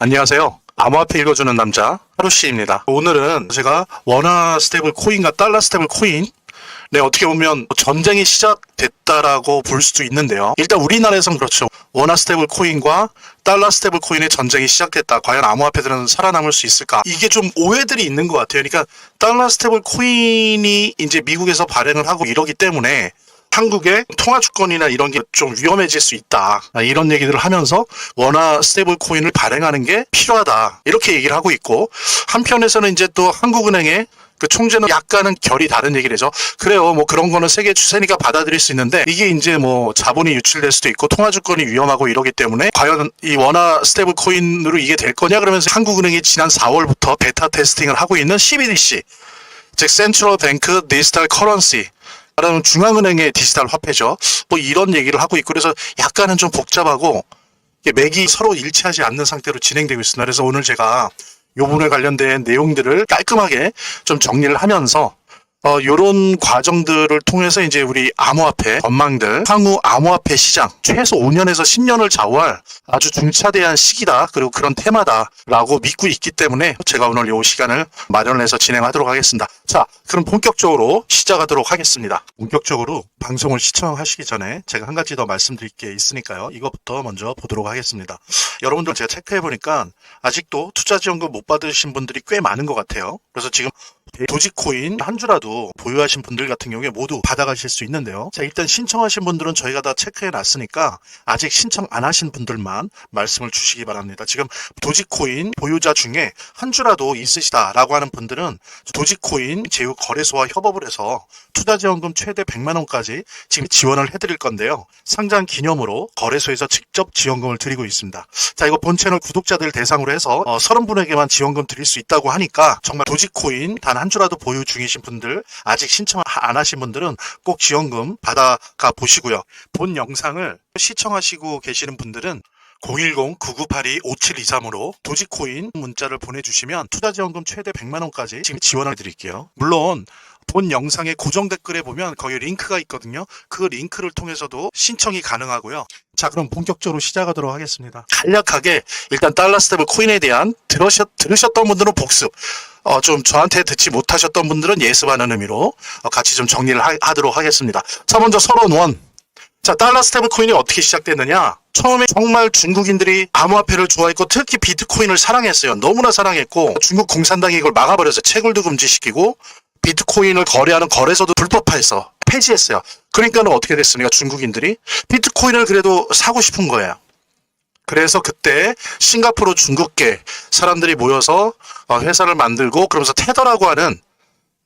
안녕하세요. 암호화폐 읽어주는 남자 하루씨입니다. 오늘은 제가 원화 스테이블 코인과 달러 스테이블 코인 네, 어떻게 보면 전쟁이 시작됐다라고 볼 수도 있는데요. 일단 우리나라에선 그렇죠. 원화 스테이블 코인과 달러 스테이블 코인의 전쟁이 시작됐다. 과연 암호화폐들은 살아남을 수 있을까? 이게 좀 오해들이 있는 것 같아요. 그러니까 달러 스테이블 코인이 이제 미국에서 발행을 하고 이러기 때문에 한국의 통화 주권이나 이런 게 좀 위험해질 수 있다. 아, 이런 얘기들을 하면서 원화 스테이블 코인을 발행하는 게 필요하다. 이렇게 얘기를 하고 있고 한편에서는 이제 또 한국은행의 그 총재는 약간은 결이 다른 얘기를 해죠. 그래요. 뭐 그런 거는 세계 추세니까 받아들일 수 있는데 이게 이제 뭐 자본이 유출될 수도 있고 통화 주권이 위험하고 이러기 때문에 과연 이 원화 스테이블 코인으로 이게 될 거냐 그러면서 한국은행이 지난 4월부터 베타 테스팅을 하고 있는 CBDC 즉 센트럴 뱅크 디지털 커런시 말하는 중앙은행의 디지털 화폐죠. 뭐 이런 얘기를 하고 있고 그래서 약간은 좀 복잡하고 맥이 서로 일치하지 않는 상태로 진행되고 있습니다. 그래서 오늘 제가 요 부분에 관련된 내용들을 깔끔하게 좀 정리를 하면서 어, 요런 과정들을 통해서 이제 우리 암호화폐 전망들, 향후 암호화폐 시장 최소 5년에서 10년을 좌우할 아주 중차대한 시기다. 그리고 그런 테마다라고 믿고 있기 때문에 제가 오늘 요 시간을 마련해서 진행하도록 하겠습니다. 자, 그럼 본격적으로 시작하도록 하겠습니다. 본격적으로 방송을 시청하시기 전에 제가 한 가지 더 말씀드릴 게 있으니까요. 이것부터 먼저 보도록 하겠습니다. 여러분들 제가 체크해 보니까 아직도 투자 지원금 못 받으신 분들이 꽤 많은 것 같아요. 그래서 지금 도지코인 한 주라도 보유하신 분들 같은 경우에 모두 받아가실 수 있는데요. 자, 일단 신청하신 분들은 저희가 다 체크해 놨으니까 아직 신청 안 하신 분들만 말씀을 주시기 바랍니다. 지금 도지코인 보유자 중에 한 주라도 있으시다라고 하는 분들은 도지코인 제휴 거래소와 협업을 해서 투자 지원금 최대 100만 원까지 지금 지원을 해드릴 건데요. 상장 기념으로 거래소에서 직접 지원금을 드리고 있습니다. 자, 이거 본 채널 구독자들 대상으로 해서 어, 30분에게만 지원금 드릴 수 있다고 하니까 정말 도지코인 단한 주라도 보유 중이신 분들 아직 신청 안 하신 분들은 꼭 지원금 받아가 보시고요. 본 영상을 시청하시고 계시는 분들은 010-9982-5723으로 도지코인 문자를 보내주시면 투자지원금 최대 100만원까지 지금 지원을 드릴게요. 물론 본 영상의 고정 댓글에 보면 거기 링크가 있거든요. 그 링크를 통해서도 신청이 가능하고요. 자, 그럼 본격적으로 시작하도록 하겠습니다. 간략하게 일단 달러 스텝을 코인에 대한 들으셨, 들으셨던 분들은 복습, 어, 좀 저한테 듣지 못하셨던 분들은 예습하는 의미로 어, 같이 좀 정리를 하, 도록 하겠습니다. 자, 먼저 서론 원. 자, 달러 스테이블 코인이 어떻게 시작됐느냐? 처음에 정말 중국인들이 암호화폐를 좋아했고 특히 비트코인을 사랑했어요. 너무나 사랑했고 중국 공산당이 이걸 막아버려서 채굴도 금지시키고 비트코인을 거래하는 거래소도 불법화해서 폐지했어요. 그러니까는 어떻게 됐습니까? 중국인들이 비트코인을 그래도 사고 싶은 거예요. 그래서 그때 싱가포르 중국계 사람들이 모여서 어, 회사를 만들고 그러면서 테더라고 하는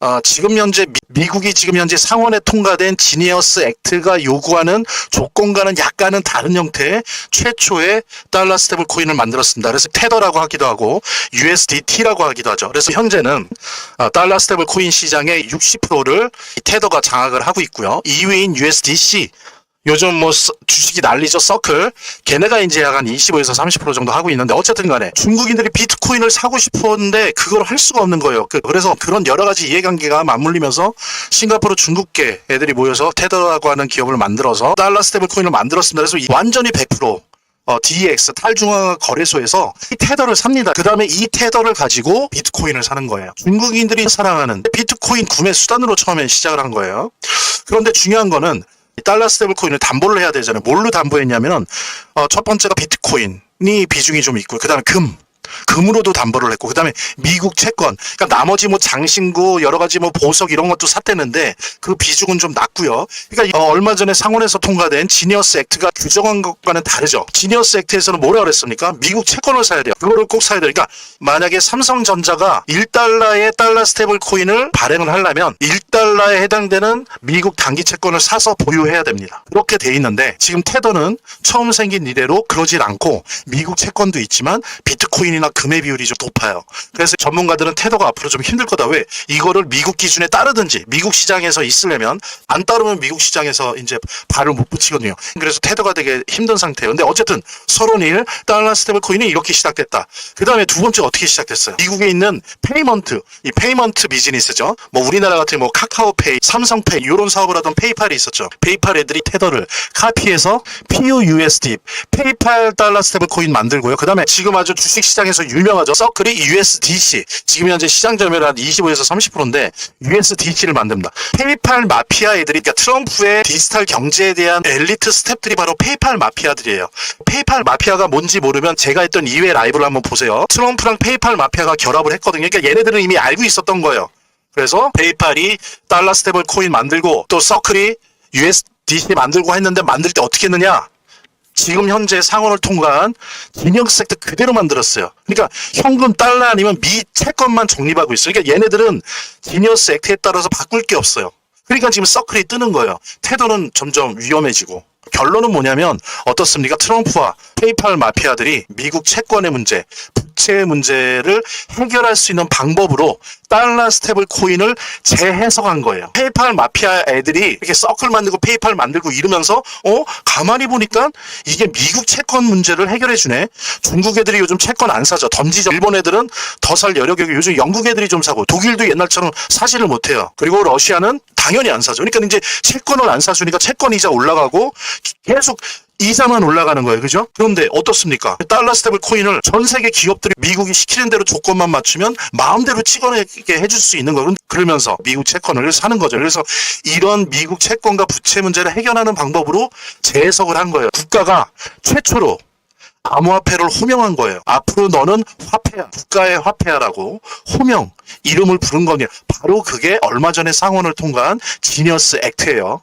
어, 지금 현재 미, 국이 지금 현재 상원에 통과된 지니어스 액트가 요구하는 조건과는 약간은 다른 형태의 최초의 달러 스테이블 코인을 만들었습니다. 그래서 테더라고 하기도 하고 USDT라고 하기도 하죠. 그래서 현재는 어, 달러 스테이블 코인 시장의 60%를 테더가 장악을 하고 있고요. 2위인 USDC 요즘 뭐 서- 주식이 난리죠 서클 걔네가 이제 약간 25에서 30% 정도 하고 있는데 어쨌든 간에 중국인들이 비트코인을 사고 싶었는데 그걸 할 수가 없는 거예요 그- 그래서 그런 여러 가지 이해관계가 맞물리면서 싱가포르 중국계 애들이 모여서 테더라고 하는 기업을 만들어서 달러 스테이블 코인을 만들었습니다 그래서 이 완전히 100% 어, DX 탈중앙 거래소에서 이 테더를 삽니다. 그 다음에 이 테더를 가지고 비트코인을 사는 거예요. 중국인들이 사랑하는 비트코인 구매 수단으로 처음에 시작을 한 거예요. 그런데 중요한 거는 이 달러 스테이블 코인을 담보를 해야 되잖아요. 뭘로 담보했냐면은 어, 첫 번째가 비트코인이 비중이 좀 있고 그다음에 금 금으로도 담보를 했고 그다음에 미국 채권 그러니까 나머지 뭐 장신구 여러 가지 뭐 보석 이런 것도 샀대는데 그 비중은 좀 낮고요. 그러니까 어, 얼마 전에 상원에서 통과된 지니어스 액트가 규정한 것과는 다르죠. 지니어스 액트에서는 뭐라 그랬습니까? 미국 채권을 사야 돼요. 그거를 꼭 사야 돼요. 그러니까 만약에 삼성전자가 1달러의 달러 스테이블 코인을 발행을 하려면 1달러에 해당되는 미국 단기 채권을 사서 보유해야 됩니다. 그렇게 돼 있는데 지금 테더는 처음 생긴 이래로 그러질 않고 미국 채권도 있지만 비트코인이나 원이나 금의 비율이 좀 높아요. 그래서 전문가들은 테더가 앞으로 좀 힘들 거다. 왜? 이거를 미국 기준에 따르든지 미국 시장에서 있으려면 안 따르면 미국 시장에서 이제 발을 못 붙이거든요. 그래서 테더가 되게 힘든 상태예요. 근데 어쨌든 서론 1 달러 스테이블 코인이 이렇게 시작됐다. 그 다음에 두 번째 어떻게 시작됐어요? 미국에 있는 페이먼트, 이 페이먼트 비즈니스죠. 뭐 우리나라 같은 뭐 카카오페이, 삼성페이 이런 사업을 하던 페이팔이 있었죠. 페이팔 애들이 테더를 카피해서 PUUSD, 페이팔 달러 스테이블 코인 만들고요. 그 다음에 지금 아주 주식 시장에 서 유명하죠. 서클이 USDC. 지금 현재 시장 점유율 한 25에서 30%인데 USDC를 만듭니다. 페이팔 마피아 애들이 그러니까 트럼프의 디지털 경제에 대한 엘리트 스텝들이 바로 페이팔 마피아들이에요. 페이팔 마피아가 뭔지 모르면 제가 했던 2회 라이브를 한번 보세요. 트럼프랑 페이팔 마피아가 결합을 했거든요. 그러니까 얘네들은 이미 알고 있었던 거예요. 그래서 페이팔이 달러 스테이블 코인 만들고 또 서클이 USDC 만들고 했는데 만들 때 어떻게 했느냐? 지금 현재 상원을 통과한 진영 섹터 그대로 만들었어요. 그러니까 현금 달러 아니면 미 채권만 적립하고 있어요. 그러니까 얘네들은 지니어스 액트에 따라서 바꿀 게 없어요. 그러니까 지금 서클이 뜨는 거예요. 태도는 점점 위험해지고. 결론은 뭐냐면 어떻습니까? 트럼프와 페이팔 마피아들이 미국 채권의 문제, 부채의 문제를 해결할 수 있는 방법으로 달러 스테이블 코인을 재해석한 거예요. 페이팔 마피아 애들이 이렇게 서클 만들고 페이팔 만들고 이러면서 어 가만히 보니까 이게 미국 채권 문제를 해결해 주네. 중국 애들이 요즘 채권 안 사죠. 던지죠. 일본 애들은 더 살 여력이 요즘 영국 애들이 좀 사고 독일도 옛날처럼 사지를 못해요. 그리고 러시아는 당연히 안 사죠. 그러니까 이제 채권을 안 사주니까 채권 이자 올라가고 계속 이자만 올라가는 거예요. 그죠? 그런데 어떻습니까? 달러 스테이블 코인을 전 세계 기업들이 미국이 시키는 대로 조건만 맞추면 마음대로 찍어내게 해줄 수 있는 거예요. 그러면서 미국 채권을 사는 거죠. 그래서 이런 미국 채권과 부채 문제를 해결하는 방법으로 재해석을 한 거예요. 국가가 최초로 암호화폐를 호명한 거예요. 앞으로 너는 화폐야. 국가의 화폐야라고 호명, 이름을 부른 겁니다. 바로 그게 얼마 전에 상원을 통과한 지니어스 액트예요.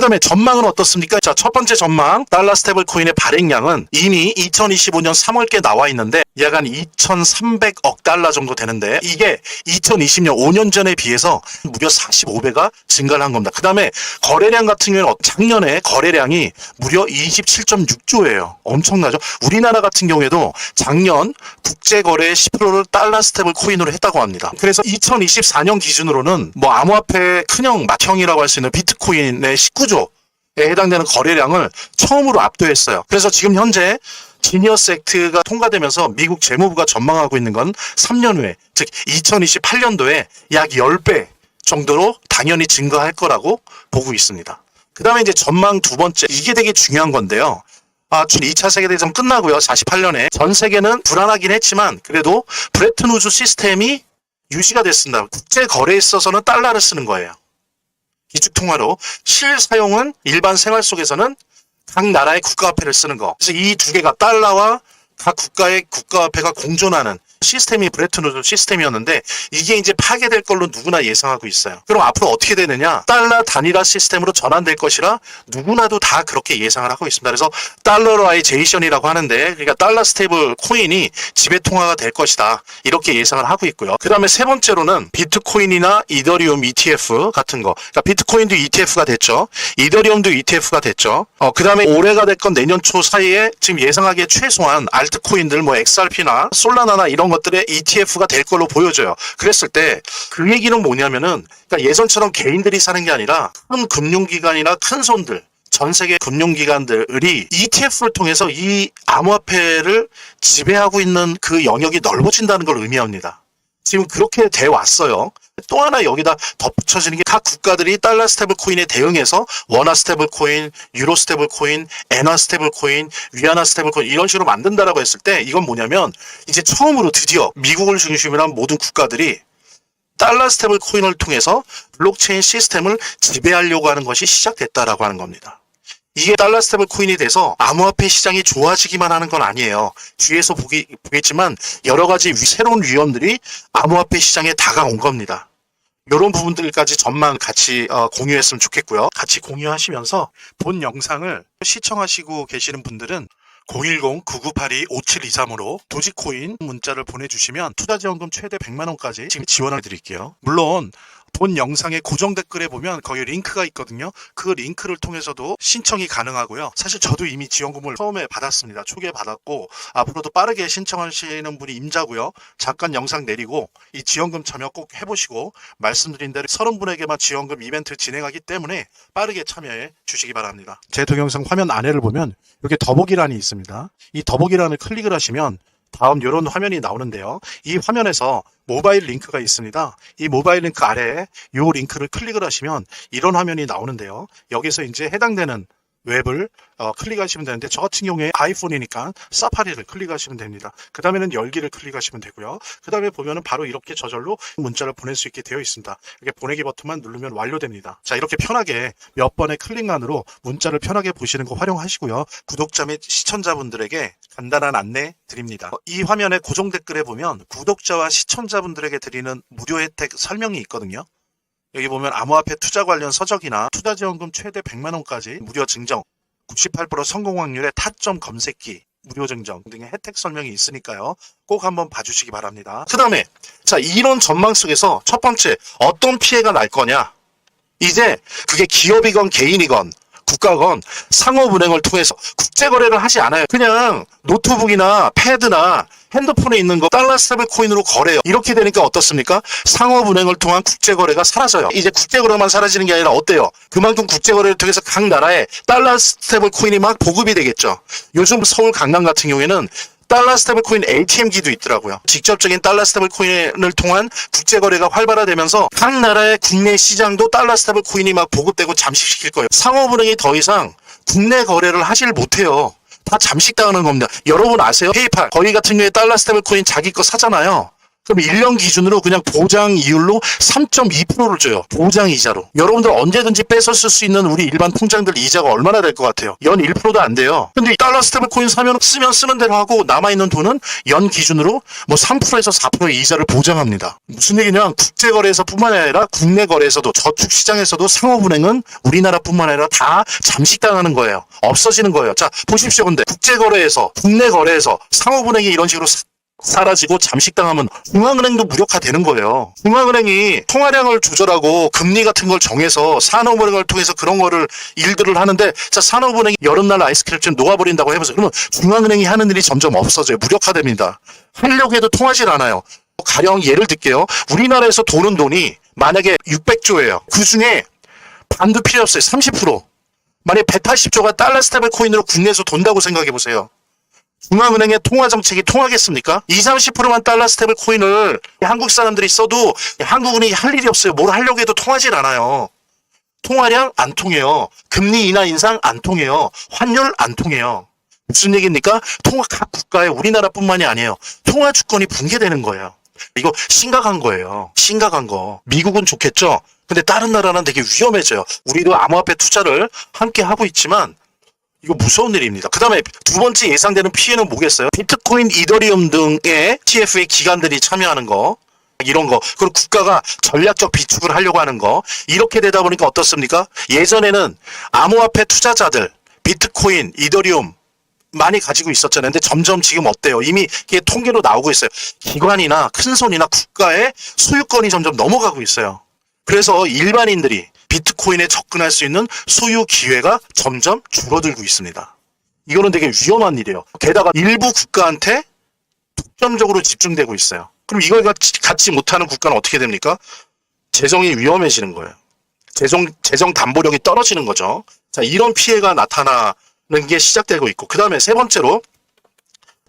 그 다음에 전망은 어떻습니까? 자, 첫 번째 전망, 달러 스테이블 코인의 발행량은 이미 2025년 3월께 나와 있는데 약 한 2,300억 달러 정도 되는데 이게 2020년 5년 전에 비해서 무려 45배가 증가를 한 겁니다. 그 다음에 거래량 같은 경우는 작년에 거래량이 무려 27.6조예요. 엄청나죠? 우리나라 같은 경우에도 작년 국제 거래의 10%를 달러 스테이블 코인으로 했다고 합니다. 그래서 2024년 기준으로는 뭐 암호화폐 큰형 맏형이라고 할 수 있는 비트코인의 19 조에 해당되는 거래량을 처음으로 압도했어요. 그래서 지금 현재 지니어스 액트가 통과되면서 미국 재무부가 전망하고 있는 건 3년 후에 즉 2028년도에 약 10배 정도로 당연히 증가할 거라고 보고 있습니다. 그 다음에 이제 전망 두 번째 이게 되게 중요한 건데요. 아, 2차 세계대전 끝나고요. 48년에 전 세계는 불안하긴 했지만 그래도 브레튼 우즈 시스템이 유지가 됐습니다. 국제 거래에 있어서는 달러를 쓰는 거예요. 기축 통화로 실사용은 일반 생활 속에서는 각 나라의 국가화폐를 쓰는 거. 그래서 이 두 개가 달러와 각 국가의 국가화폐가 공존하는 시스템이 브레튼 우드 시스템이었는데 이게 이제 파괴될 걸로 누구나 예상하고 있어요. 그럼 앞으로 어떻게 되느냐? 달러 단일화 시스템으로 전환될 것이라 누구나도 다 그렇게 예상을 하고 있습니다. 그래서 달러라이제이션이라고 하는데 그러니까 달러 스테이블 코인이 지배 통화가 될 것이다. 이렇게 예상을 하고 있고요. 그다음에 세 번째로는 비트코인이나 이더리움 ETF 같은 거. 그러니까 비트코인도 ETF가 됐죠. 이더리움도 ETF가 됐죠. 어, 그다음에 올해가 됐건 내년 초 사이에 지금 예상하기에 최소한 알트코인들 뭐 XRP나 솔라나나 이런 것들의 ETF가 될 걸로 보여져요. 그랬을 때 그 얘기는 뭐냐면은 그러니까 예전처럼 개인들이 사는 게 아니라 큰 금융기관이나 큰 손들 전 세계 금융기관들이 ETF를 통해서 이 암호화폐를 지배하고 있는 그 영역이 넓어진다는 걸 의미합니다. 지금 그렇게 돼 왔어요. 또 하나 여기다 덧붙여지는 게 각 국가들이 달러 스테이블 코인에 대응해서 원화 스테이블 코인, 유로 스테이블 코인, 엔화 스테이블 코인, 위안화 스테이블 코인 이런 식으로 만든다라고 했을 때 이건 뭐냐면 이제 처음으로 드디어 미국을 중심으로 한 모든 국가들이 달러 스테이블 코인을 통해서 블록체인 시스템을 지배하려고 하는 것이 시작됐다라고 하는 겁니다. 이게 달러 스테이블 코인이 돼서 암호화폐 시장이 좋아지기만 하는 건 아니에요. 뒤에서 보기, 보겠지만 여러 가지 위- 새로운 위험들이 암호화폐 시장에 다가온 겁니다. 이런 부분들까지 전망 같이 어, 공유했으면 좋겠고요. 같이 공유하시면서 본 영상을 시청하시고 계시는 분들은 010-9982-5723으로 도지코인 문자를 보내주시면 투자지원금 최대 100만원까지 지금 지원해 드릴게요. 물론 본 영상의 고정 댓글에 보면 거기 링크가 있거든요. 그 링크를 통해서도 신청이 가능하고요. 사실 저도 이미 지원금을 처음에 받았습니다. 초기에 받았고 앞으로도 빠르게 신청하시는 분이 임자고요. 잠깐 영상 내리고 이 지원금 참여 꼭 해보시고 말씀드린 대로 30분에게만 지원금 이벤트 진행하기 때문에 빠르게 참여해 주시기 바랍니다. 제 동영상 화면 아래를 보면 이렇게 더보기란이 있습니다. 이 더보기란을 클릭을 하시면 다음 이런 화면이 나오는데요. 이 화면에서 모바일 링크가 있습니다. 이 모바일 링크 아래에 이 링크를 클릭을 하시면 이런 화면이 나오는데요. 여기서 이제 해당되는 웹을 어, 클릭하시면 되는데 저 같은 경우에 아이폰이니까 사파리를 클릭하시면 됩니다. 그 다음에는 열기를 클릭하시면 되고요. 그 다음에 보면은 바로 이렇게 저절로 문자를 보낼 수 있게 되어 있습니다. 이렇게 보내기 버튼만 누르면 완료됩니다. 자 이렇게 편하게 몇 번의 클릭만으로 문자를 편하게 보시는 거 활용하시고요. 구독자 및 시청자분들에게 간단한 안내 드립니다. 어, 이 화면의 고정 댓글에 보면 구독자와 시청자분들에게 드리는 무료 혜택 설명이 있거든요. 여기 보면 암호화폐 투자 관련 서적이나 투자 지원금 최대 100만 원까지 무료 증정, 98% 성공 확률의 타점 검색기, 무료 증정 등의 혜택 설명이 있으니까요. 꼭 한번 봐주시기 바랍니다. 그 다음에 자 이런 전망 속에서 첫 번째 어떤 피해가 날 거냐? 이제 그게 기업이건 개인이건 국가건 상호은행을 통해서 국제 거래를 하지 않아요. 그냥 노트북이나 패드나 핸드폰에 있는 거 달러 스테이블 코인으로 거래요. 이렇게 되니까 어떻습니까? 상업은행을 통한 국제 거래가 사라져요. 이제 국제 거래만 사라지는 게 아니라 어때요? 그만큼 국제 거래를 통해서 각 나라에 달러 스테이블 코인이 막 보급이 되겠죠. 요즘 서울 강남 같은 경우에는 달러 스테이블 코인 ATM기도 있더라고요. 직접적인 달러 스테이블 코인을 통한 국제 거래가 활발화되면서 각 나라의 국내 시장도 달러 스테이블 코인이 막 보급되고 잠식시킬 거예요. 상업은행이 더 이상 국내 거래를 하질 못해요. 다 잠식당하는 겁니다. 여러분 아세요? 페이팔 거기 같은 경우에 달러 스테이블 코인 자기 거 사잖아요. 그럼 1년 기준으로 그냥 보장 이율로 3.2%를 줘요. 보장 이자로. 여러분들 언제든지 뺏었을 수 있는 우리 일반 통장들 이자가 얼마나 될 것 같아요? 연 1%도 안 돼요. 근데 이 달러 스테이블 코인 사면 쓰면 쓰는 대로 하고 남아있는 돈은 연 기준으로 뭐 3%에서 4%의 이자를 보장합니다. 무슨 얘기냐면 국제 거래에서 뿐만 아니라 국내 거래에서도 저축 시장에서도 상업은행은 우리나라뿐만 아니라 다 잠식당하는 거예요. 없어지는 거예요. 자 보십시오. 근데 국제 거래에서 국내 거래에서 상업은행이 이런 식으로 사- 사라지고 잠식당하면 중앙은행도 무력화되는 거예요. 중앙은행이 통화량을 조절하고 금리 같은 걸 정해서 산업은행을 통해서 그런 거를 일들을 하는데 자 산업은행이 여름날 아이스크림 좀 녹아버린다고 해보세요. 그러면 중앙은행이 하는 일이 점점 없어져요. 무력화됩니다. 하려고 해도 통하질 않아요. 가령 예를 들게요. 우리나라에서 도는 돈이 만약에 600조예요. 그 중에 반도 필요 없어요. 30%. 만약 180조가 달러 스테이블 코인으로 국내에서 돈다고 생각해 보세요. 중앙은행의 통화 정책이 통하겠습니까? 20, 30%만 달러 스테이블 코인을 한국 사람들이 써도 한국은행이 할 일이 없어요. 뭘 하려고 해도 통하질 않아요. 통화량 안 통해요. 금리 인하 인상 안 통해요. 환율 안 통해요. 무슨 얘기입니까? 통화 각 국가에 우리나라뿐만이 아니에요. 통화 주권이 붕괴되는 거예요. 이거 심각한 거예요. 심각한 거. 미국은 좋겠죠? 근데 다른 나라는 되게 위험해져요. 우리도 암호화폐 투자를 함께 하고 있지만 이거 무서운 일입니다. 그 다음에 두 번째 예상되는 피해는 뭐겠어요? 비트코인, 이더리움 등의 TF의 기관들이 참여하는 거. 이런 거. 그리고 국가가 전략적 비축을 하려고 하는 거. 이렇게 되다 보니까 어떻습니까? 예전에는 암호화폐 투자자들, 비트코인, 이더리움, 많이 가지고 있었잖아요. 근데 점점 지금 어때요? 이미 이게 통계로 나오고 있어요. 기관이나 큰 손이나 국가의 소유권이 점점 넘어가고 있어요. 그래서 일반인들이 비트코인에 접근할 수 있는 소유 기회가 점점 줄어들고 있습니다. 이거는 되게 위험한 일이에요. 게다가 일부 국가한테 독점적으로 집중되고 있어요. 그럼 이걸 갖지, 못하는 국가는 어떻게 됩니까? 재정이 위험해지는 거예요. 재정, 재정 담보력이 떨어지는 거죠. 자, 이런 피해가 나타나는 게 시작되고 있고, 그 다음에 세 번째로,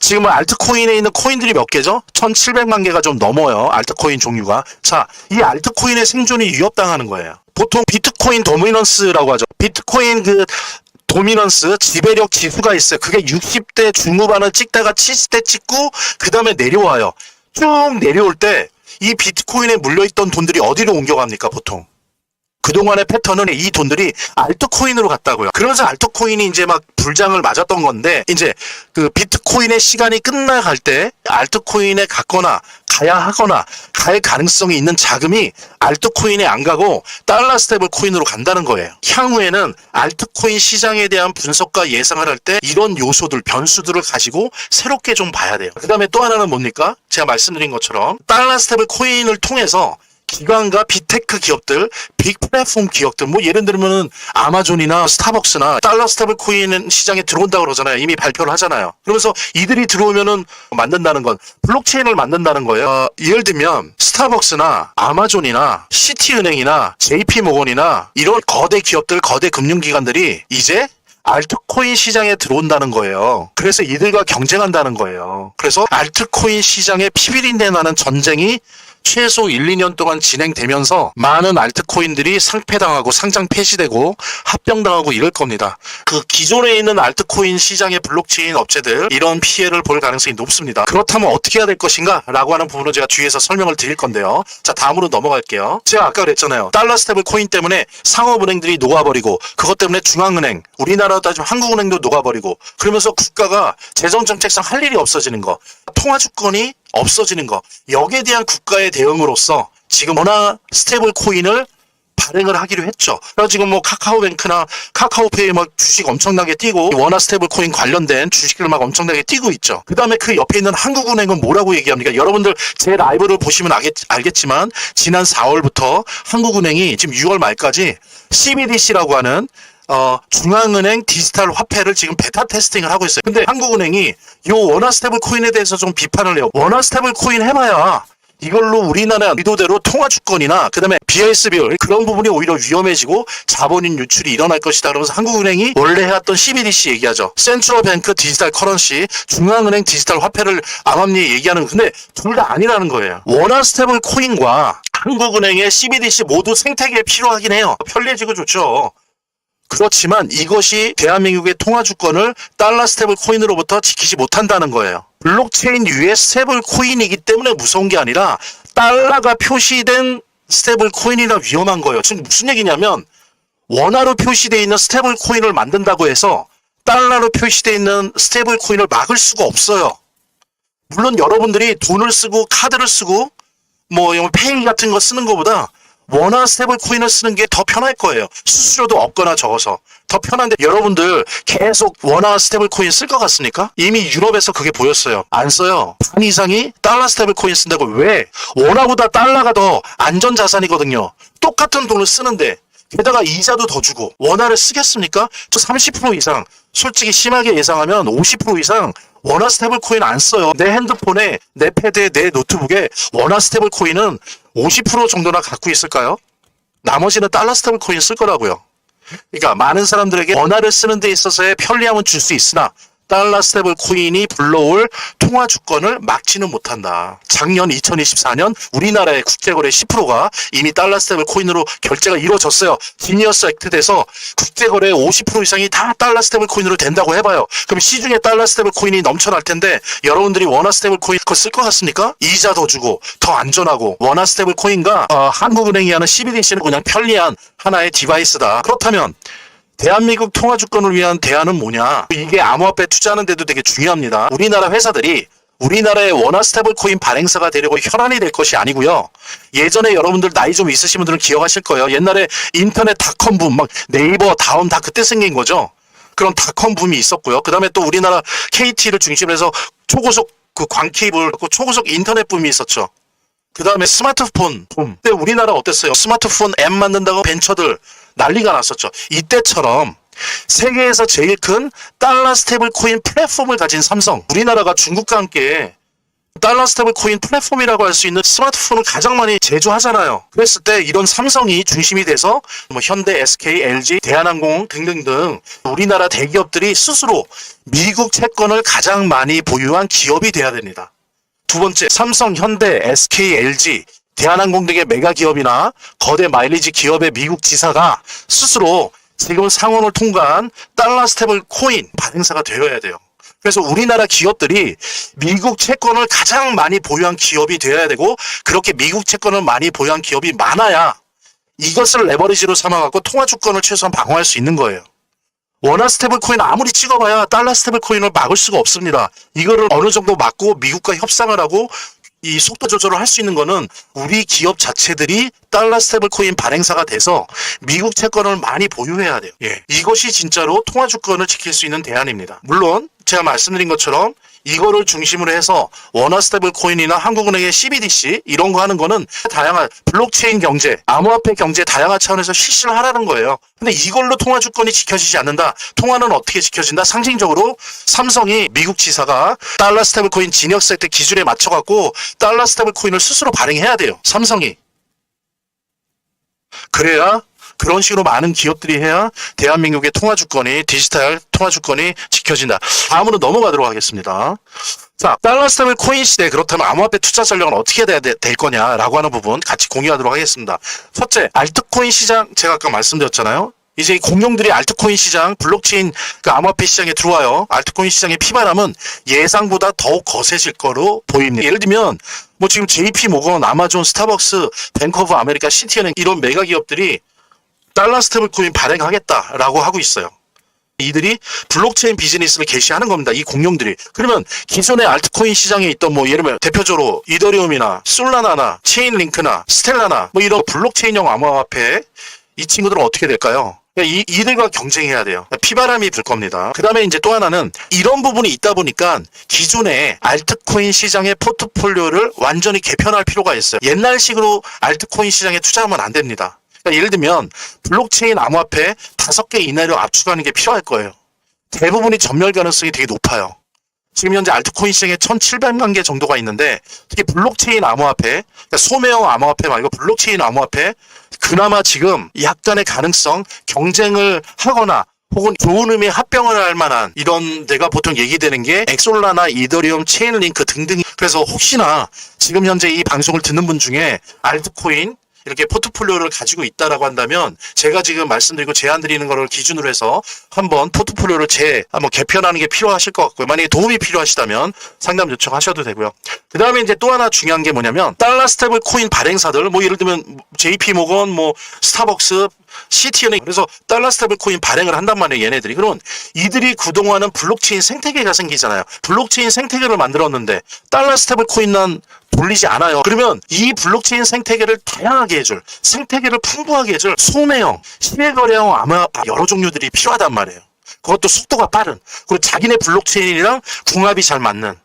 지금 알트코인에 있는 코인들이 몇 개죠? 1700만 개가 좀 넘어요. 알트코인 종류가. 자, 이 알트코인의 생존이 위협당하는 거예요. 보통 비트코인 도미넌스라고 하죠. 비트코인 그 도미넌스 지배력 지수가 있어요. 그게 60대 중후반을 찍다가 70대 찍고 그 다음에 내려와요. 쭉 내려올 때 이 비트코인에 물려있던 돈들이 어디로 옮겨갑니까 보통? 그동안의 패턴은 이 돈들이 알트코인으로 갔다고요. 그러면서 알트코인이 이제 막 불장을 맞았던 건데, 이제 그 비트코인의 시간이 끝나갈 때 알트코인에 갔거나 가야 하거나 갈 가능성이 있는 자금이 알트코인에 안 가고 달러 스테이블 코인으로 간다는 거예요. 향후에는 알트코인 시장에 대한 분석과 예상을 할 때 이런 요소들, 변수들을 가지고 새롭게 좀 봐야 돼요. 그 다음에 또 하나는 뭡니까? 제가 말씀드린 것처럼 달러 스테이블 코인을 통해서 기관과 빅테크 기업들, 빅 플랫폼 기업들, 뭐 예를 들면은 아마존이나 스타벅스나 달러 스테이블 코인 시장에 들어온다고 그러잖아요. 이미 발표를 하잖아요. 그러면서 이들이 들어오면은 만든다는 건 블록체인을 만든다는 거예요. 어, 예를 들면 스타벅스나 아마존이나 시티은행이나 JP모건이나 이런 거대 기업들, 거대 금융기관들이 이제 알트코인 시장에 들어온다는 거예요. 그래서 이들과 경쟁한다는 거예요. 그래서 알트코인 시장에 피비린내 나는 전쟁이 최소 1, 2년 동안 진행되면서 많은 알트코인들이 상폐당하고 상장 폐지되고 합병당하고 이럴 겁니다. 그 기존에 있는 알트코인 시장의 블록체인 업체들 이런 피해를 볼 가능성이 높습니다. 그렇다면 어떻게 해야 될 것인가? 라고 하는 부분을 제가 뒤에서 설명을 드릴 건데요. 자, 다음으로 넘어갈게요. 제가 아까 그랬잖아요. 달러 스테이블 코인 때문에 상업은행들이 녹아버리고 그것 때문에 중앙은행, 우리나라로 따지면 한국은행도 녹아버리고 그러면서 국가가 재정정책상 할 일이 없어지는 거, 통화주권이 없어지는 거 여기에 대한 국가의 대응으로서 지금 원화 스테이블 코인을 발행을 하기로 했죠. 그래서 지금 뭐 카카오뱅크나 카카오페이 막 주식 엄청나게 뛰고 원화 스테이블 코인 관련된 주식을 막 엄청나게 뛰고 있죠. 그 다음에 그 옆에 있는 한국은행은 뭐라고 얘기합니까? 여러분들 제 라이브를 보시면 알겠, 알겠지만 지난 4월부터 한국은행이 지금 6월 말까지 CBDC라고 하는 어, 중앙은행 디지털 화폐를 지금 베타 테스팅을 하고 있어요. 근데 한국은행이 요 원화 스테이블 코인에 대해서 좀 비판을 해요. 원화 스테이블 코인 해봐야 이걸로 우리나라 의도대로 통화 주권이나 그다음에 BSB 그런 부분이 오히려 위험해지고 자본인 유출이 일어날 것이다. 그러면서 한국은행이 원래 해왔던 CBDC 얘기하죠. 센트럴 뱅크 디지털 커런시 중앙은행 디지털 화폐를 암암리 얘기하는 근데 둘 다 아니라는 거예요. 원화 스테이블 코인과 한국은행의 CBDC 모두 생태계에 필요하긴 해요. 편리해지고 좋죠. 그렇지만 이것이 대한민국의 통화 주권을 달러 스테이블 코인으로부터 지키지 못한다는 거예요. 블록체인 위에 스테이블 코인이기 때문에 무서운 게 아니라 달러가 표시된 스테이블 코인이라 위험한 거예요. 지금 무슨 얘기냐면 원화로 표시되어 있는 스테이블 코인을 만든다고 해서 달러로 표시되어 있는 스테이블 코인을 막을 수가 없어요. 물론 여러분들이 돈을 쓰고 카드를 쓰고 뭐 페이 같은 거 쓰는 것보다 원화 스테이블 코인을 쓰는 게 더 편할 거예요. 수수료도 없거나 적어서 더 편한데 여러분들 계속 원화 스테이블 코인 쓸 것 같습니까? 이미 유럽에서 그게 보였어요. 안 써요. 반 이상이 달러 스테이블 코인 쓴다고 왜? 원화보다 달러가 더 안전 자산이거든요. 똑같은 돈을 쓰는데 게다가 이자도 더 주고 원화를 쓰겠습니까? 저 30% 이상 솔직히 심하게 예상하면 50% 이상 원화 스테이블 코인 안 써요. 내 핸드폰에 내 패드에 내 노트북에 원화 스테이블 코인은 50% 정도나 갖고 있을까요? 나머지는 달러 스테이블 코인 쓸 거라고요. 그러니까 많은 사람들에게 원화를 쓰는 데 있어서의 편리함은 줄 수 있으나 달러 스테이블 코인이 불러올 통화 주권을 막지는 못한다. 작년 2024년 우리나라의 국제거래 10%가 이미 달러 스테이블 코인으로 결제가 이루어졌어요. 지니어스 액트 돼서 국제거래 50% 이상이 다 달러 스테이블 코인으로 된다고 해봐요. 그럼 시중에 달러 스테이블 코인이 넘쳐날 텐데 여러분들이 원화 스테이블 코인 그거 쓸 것 같습니까? 이자 더 주고 더 안전하고 원화 스테이블 코인과 어, 한국은행이 하는 CBDC는 그냥 편리한 하나의 디바이스다. 그렇다면 대한민국 통화 주권을 위한 대안은 뭐냐? 이게 암호화폐 투자하는 데도 되게 중요합니다. 우리나라 회사들이 우리나라의 원화 스테이블 코인 발행사가 되려고 혈안이 될 것이 아니고요. 예전에 여러분들 나이 좀 있으신 분들은 기억하실 거예요. 옛날에 인터넷 닷컴 붐, 막 네이버, 다운 다 그때 생긴 거죠. 그런 닷컴 붐이 있었고요. 그 다음에 또 우리나라 KT를 중심으로 해서 초고속 그 광케이블, 그 초고속 인터넷 붐이 있었죠. 그 다음에 스마트폰 붐. 근데 우리나라 어땠어요? 스마트폰 앱 만든다고 벤처들 난리가 났었죠. 이때처럼 세계에서 제일 큰 달러 스테이블 코인 플랫폼을 가진 삼성. 우리나라가 중국과 함께 달러 스테이블 코인 플랫폼이라고 할 수 있는 스마트폰을 가장 많이 제조하잖아요. 그랬을 때 이런 삼성이 중심이 돼서 뭐 현대, SK, LG, 대한항공 등등등 우리나라 대기업들이 스스로 미국 채권을 가장 많이 보유한 기업이 돼야 됩니다. 두 번째, 삼성, 현대, SK, LG, 대한항공 등의 메가 기업이나 거대 마일리지 기업의 미국 지사가 스스로 지금 상원을 통과한 달러 스테이블 코인 발행사가 되어야 돼요. 그래서 우리나라 기업들이 미국 채권을 가장 많이 보유한 기업이 되어야 되고 그렇게 미국 채권을 많이 보유한 기업이 많아야 이것을 레버리지로 삼아갖고 통화 주권을 최소한 방어할 수 있는 거예요. 원화 스테이블 코인 아무리 찍어봐야 달러 스테이블 코인을 막을 수가 없습니다. 이거를 어느 정도 막고 미국과 협상을 하고 이 속도 조절을 할 수 있는 거는 우리 기업 자체들이 달러 스테이블 코인 발행사가 돼서 미국 채권을 많이 보유해야 돼요. 예. 이것이 진짜로 통화 주권을 지킬 수 있는 대안입니다. 물론 제가 말씀드린 것처럼 이거를 중심으로 해서 원화 스테이블 코인이나 한국은행의 CBDC 이런 거 하는 거는 다양한 블록체인 경제, 암호화폐 경제 다양한 차원에서 실시를 하라는 거예요. 근데 이걸로 통화 주권이 지켜지지 않는다. 통화는 어떻게 지켜진다? 상징적으로 삼성이 미국 지사가 달러 스테이블 코인 진역 세트 기준에 맞춰 갖고 달러 스테이블 코인을 스스로 발행해야 돼요. 삼성이. 그래야 그런 식으로 많은 기업들이 해야 대한민국의 통화 주권이 디지털 통화 주권이 지켜진다. 다음으로 넘어가도록 하겠습니다. 자, 달러 스테이블 코인 시대 그렇다면 암호화폐 투자 전략은 어떻게 돼야 되- 될 거냐라고 하는 부분 같이 공유하도록 하겠습니다. 첫째, 알트코인 시장 제가 아까 말씀드렸잖아요. 이제 이 공룡들이 알트코인 시장, 블록체인 그 암호화폐 시장에 들어와요. 알트코인 시장의 피바람은 예상보다 더욱 거세질 거로 보입니다. 예를 들면 뭐 지금 JP 모건, 아마존, 스타벅스, 뱅크 오브 아메리카, 시티은행 이런 메가 기업들이 달러 스테이블 코인 발행하겠다라고 하고 있어요. 이들이 블록체인 비즈니스를 개시하는 겁니다. 이 공룡들이. 그러면 기존의 알트코인 시장에 있던 뭐 예를 들면 대표적으로 이더리움이나 솔라나나 체인링크나 스텔라나 뭐 이런 블록체인형 암호화폐 이 친구들은 어떻게 될까요? 그러니까 이, 이들과 경쟁해야 돼요. 피바람이 불 겁니다. 그 다음에 이제 또 하나는 이런 부분이 있다 보니까 기존의 알트코인 시장의 포트폴리오를 완전히 개편할 필요가 있어요. 옛날식으로 알트코인 시장에 투자하면 안 됩니다. 그러니까 예를 들면 블록체인 암호화폐 다섯 개 이내로 압축하는 게 필요할 거예요. 대부분이 전멸 가능성이 되게 높아요. 지금 현재 알트코인 시장에 1,700만 개 정도가 있는데 특히 블록체인 암호화폐, 그러니까 소매형 암호화폐 말고 블록체인 암호화폐 그나마 지금 약간의 가능성 경쟁을 하거나 혹은 좋은 의미의 합병을 할 만한 이런 데가 보통 얘기되는 게 엑솔라나 이더리움, 체인링크 등등 그래서 혹시나 지금 현재 이 방송을 듣는 분 중에 알트코인 이렇게 포트폴리오를 가지고 있다라고 한다면 제가 지금 말씀드리고 제안 드리는 거를 기준으로 해서 한번 포트폴리오를 재 한번 개편하는 게 필요하실 것 같고요. 만약에 도움이 필요하시다면 상담 요청하셔도 되고요. 그 다음에 이제 또 하나 중요한 게 뭐냐면 달러 스테이블 코인 발행사들 뭐 예를 들면 JP 모건 뭐 스타벅스 시티은행 그래서 달러 스테이블 코인 발행을 한단 말이에요 얘네들이. 그러면 이들이 그동안은 블록체인 생태계가 생기잖아요. 블록체인 생태계를 만들었는데 달러 스테이블 코인은 돌리지 않아요. 그러면 이 블록체인 생태계를 다양하게 해줄 생태계를 풍부하게 해줄 소매형 실거래형 아마 여러 종류들이 필요하단 말이에요. 그것도 속도가 빠른. 그리고 자기네 블록체인이랑 궁합이 잘 맞는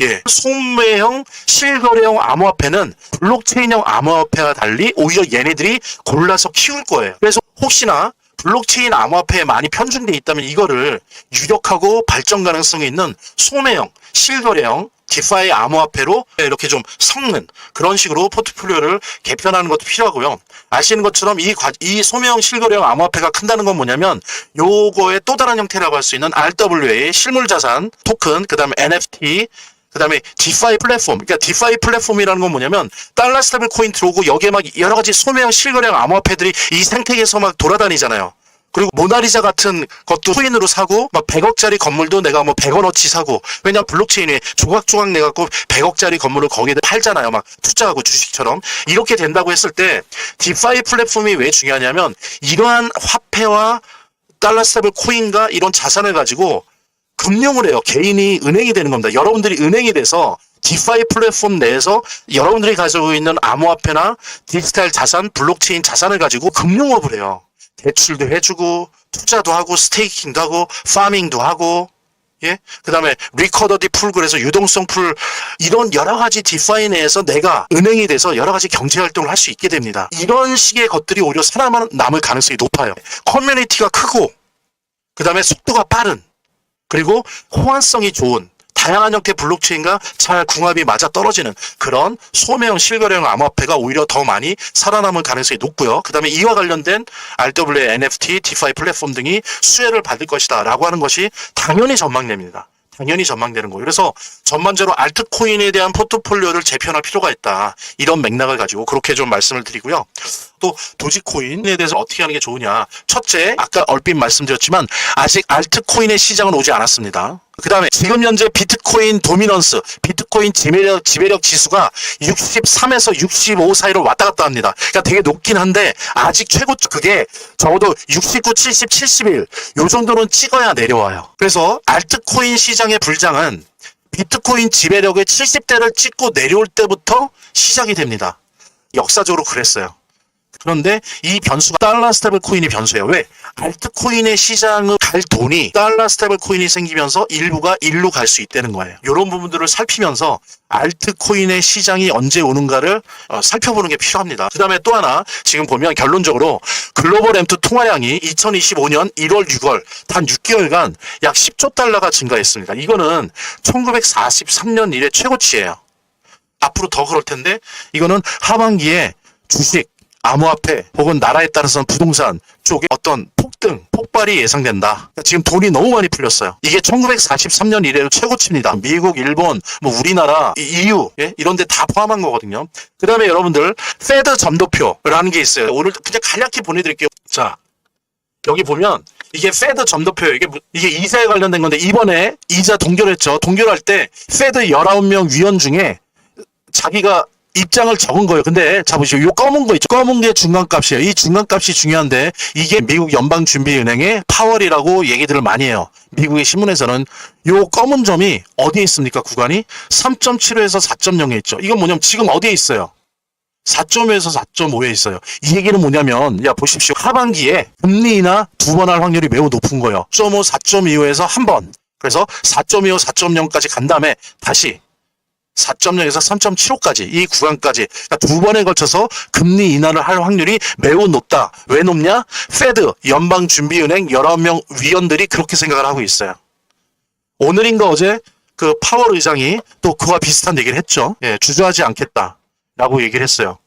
예. 소매형 실거래형 암호화폐는 블록체인형 암호화폐와 달리 오히려 얘네들이 골라서 키울 거예요. 그래서 혹시나 블록체인 암호화폐에 많이 편중돼 있다면 이거를 유력하고 발전 가능성이 있는 소매형 실거래형 디파이 암호화폐로 이렇게 좀 섞는 그런 식으로 포트폴리오를 개편하는 것도 필요하고요. 아시는 것처럼 이, 과- 이 소매형 실거래형 암호화폐가 큰다는 건 뭐냐면 요거의 또 다른 형태라고 할 수 있는 RWA 실물 자산 토큰 그 다음에 NFT 그 다음에 디파이 플랫폼. 그러니까 디파이 플랫폼이라는 건 뭐냐면 달러 스테이블 코인 들어오고 여기에 막 여러 가지 소매형 실거래형 암호화폐들이 이 생태계에서 막 돌아다니잖아요. 그리고 모나리자 같은 것도 코인으로 사고 막 100억짜리 건물도 내가 뭐 100원어치 사고 왜냐면 블록체인에 조각조각 내갖고 100억짜리 건물을 거기에다 팔잖아요 막 투자하고 주식처럼 이렇게 된다고 했을 때 디파이 플랫폼이 왜 중요하냐면 이러한 화폐와 달러 스테이블 코인과 이런 자산을 가지고 금융을 해요. 개인이 은행이 되는 겁니다. 여러분들이 은행이 돼서 디파이 플랫폼 내에서 여러분들이 가지고 있는 암호화폐나 디지털 자산, 블록체인 자산을 가지고 금융업을 해요. 대출도 해주고, 투자도 하고, 스테이킹도 하고, 파밍도 하고, 예? 그 다음에 리커더디 풀, 그래서 유동성 풀, 이런 여러 가지 디파이 내에서 내가 은행이 돼서 여러 가지 경제 활동을 할 수 있게 됩니다. 이런 식의 것들이 오히려 살아남을 가능성이 높아요. 커뮤니티가 크고, 그 다음에 속도가 빠른, 그리고 호환성이 좋은 다양한 형태의 블록체인과 잘 궁합이 맞아 떨어지는 그런 소매형 실거래형 암호화폐가 오히려 더 많이 살아남을 가능성이 높고요. 그 다음에 이와 관련된 RWA, NFT, DeFi 플랫폼 등이 수혜를 받을 것이다 라고 하는 것이 당연히 전망됩니다. 당연히 전망되는 거예요. 그래서 전반적으로 알트코인에 대한 포트폴리오를 재편할 필요가 있다. 이런 맥락을 가지고 그렇게 좀 말씀을 드리고요. 또 도지코인에 대해서 어떻게 하는 게 좋으냐. 첫째, 아까 얼핏 말씀드렸지만 아직 알트코인의 시장은 오지 않았습니다. 그 다음에 지금 현재 비트코인 도미넌스, 비트코인 지배력, 지배력 지수가 63에서 65 사이로 왔다 갔다 합니다. 그러니까 되게 높긴 한데 아직 최고 그게 적어도 69, 70, 71 요 정도는 찍어야 내려와요. 그래서 알트코인 시장의 불장은 비트코인 지배력의 70대를 찍고 내려올 때부터 시작이 됩니다. 역사적으로 그랬어요. 그런데 이 변수가 달러 스테이블 코인이 변수예요. 왜? 알트코인의 시장을 갈 돈이 달러 스테이블 코인이 생기면서 일부가 일로 갈 수 있다는 거예요. 이런 부분들을 살피면서 알트코인의 시장이 언제 오는가를 어, 살펴보는 게 필요합니다. 그 다음에 또 하나 지금 보면 결론적으로 글로벌 M2 통화량이 2025년 1월, 6월 단 6개월간 약 10조 달러가 증가했습니다. 이거는 1943년 이래 최고치예요. 앞으로 더 그럴 텐데 이거는 하반기에 주식, 암호화폐 혹은 나라에 따라서는 부동산 쪽에 어떤 폭등, 폭발이 예상된다. 그러니까 지금 돈이 너무 많이 풀렸어요. 이게 1943년 이래로 최고치입니다. 미국, 일본, 뭐 우리나라, 이 EU 예? 이런 데 다 포함한 거거든요. 그 다음에 여러분들 페드 점도표라는 게 있어요. 오늘 그냥 간략히 보내드릴게요. 자 여기 보면 이게 페드 점도표예요. 이게 뭐- 이게 이자에 관련된 건데 이번에 이자 동결했죠. 동결할 때 페드 19명 위원 중에 자기가 입장을 적은 거예요. 근데 자 보시오. 요 검은 거 있죠. 검은 게 중간값이에요. 이 중간값이 중요한데 이게 미국 연방준비은행의 파월이라고 얘기들을 많이 해요. 미국의 신문에서는 요 검은 점이 어디에 있습니까? 구간이 3.75에서 4.0에 있죠. 이건 뭐냐면 지금 어디에 있어요? 4.5에서 4.5에 있어요. 이 얘기는 뭐냐면, 야, 보십시오. 하반기에 금리 인하 두번 할 확률이 매우 높은 거예요. 4.5, 4.25에서 한 번. 그래서 4.25, 4.0까지 간 다음에 다시 4.0에서 3.75까지 이 구간까지 그러니까 두 번에 걸쳐서 금리 인하를 할 확률이 매우 높다. 왜 높냐? 페드 연방준비은행 19명 위원들이 그렇게 생각을 하고 있어요. 오늘인가 어제 그 파월 의장이 또 그와 비슷한 얘기를 했죠. 예, 주저하지 않겠다라고 얘기를 했어요.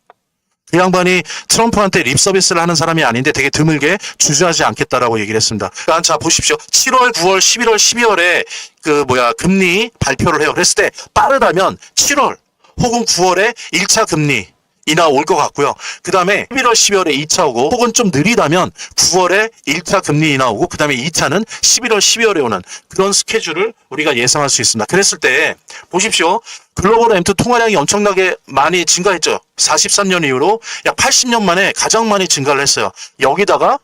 그 양반이 트럼프한테 립 서비스를 하는 사람이 아닌데 되게 드물게 주저하지 않겠다라고 얘기를 했습니다. 그러니까 자 보십시오. 7월, 9월, 11월, 12월에 그 뭐야 금리 발표를 해요. 그랬을 때 빠르다면 7월 혹은 9월에 1차 금리 인하 올것 같고요. 그 다음에 11월, 12월에 2차 오고 혹은 좀 느리다면 9월에 1차 금리 인하 오고 그 다음에 2차는 11월, 12월에 오는 그런 스케줄을 우리가 예상할 수 있습니다. 그랬을 때 보십시오. 글로벌 M2 통화량이 엄청나게 많이 증가했죠. 43년 이후로 약 80년 만에 가장 많이 증가를 했어요. 여기다가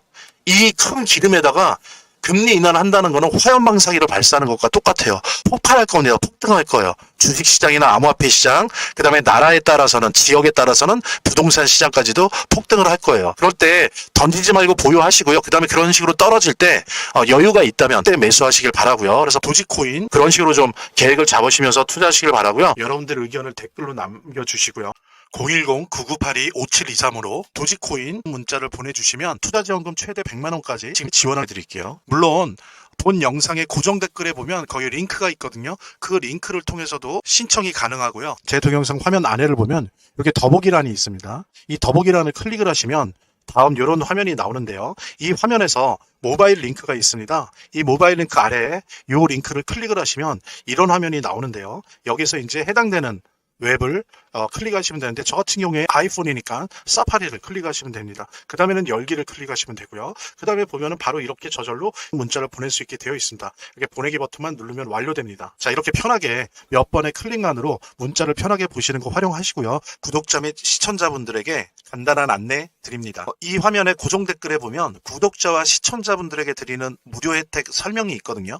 이 큰 기름에다가 금리 인하를 한다는 거는 화염방 사기를 발사하는 것과 똑같아요. 폭발할 거네요. 폭등할 거예요. 주식시장이나 암호화폐 시장, 그 다음에 나라에 따라서는 지역에 따라서는 부동산 시장까지도 폭등을 할 거예요. 그럴 때 던지지 말고 보유하시고요. 그 다음에 그런 식으로 떨어질 때 어, 여유가 있다면 그때 매수하시길 바라고요. 그래서 도지코인 그런 식으로 좀 계획을 잡으시면서 투자하시길 바라고요. 여러분들 의견을 댓글로 남겨주시고요. 010-9982-5723으로 도지코인 문자를 보내주시면 투자지원금 최대 100만원까지 지금 지원해 드릴게요. 물론 본 영상의 고정 댓글에 보면 거기 링크가 있거든요. 그 링크를 통해서도 신청이 가능하고요. 제 동영상 화면 아래를 보면 이렇게 더보기란이 있습니다. 이 더보기란을 클릭을 하시면 다음 이런 화면이 나오는데요. 이 화면에서 모바일 링크가 있습니다. 이 모바일 링크 아래에 이 링크를 클릭을 하시면 이런 화면이 나오는데요. 여기서 이제 해당되는 웹을 어, 클릭하시면 되는데 저 같은 경우에 아이폰이니까 사파리를 클릭하시면 됩니다. 그 다음에는 열기를 클릭하시면 되고요. 그 다음에 보면은 바로 이렇게 저절로 문자를 보낼 수 있게 되어 있습니다. 이렇게 보내기 버튼만 누르면 완료됩니다. 자 이렇게 편하게 몇 번의 클릭만으로 문자를 편하게 보시는 거 활용하시고요. 구독자 및 시청자분들에게 간단한 안내 드립니다. 어, 이 화면의 고정 댓글에 보면 구독자와 시청자분들에게 드리는 무료 혜택 설명이 있거든요.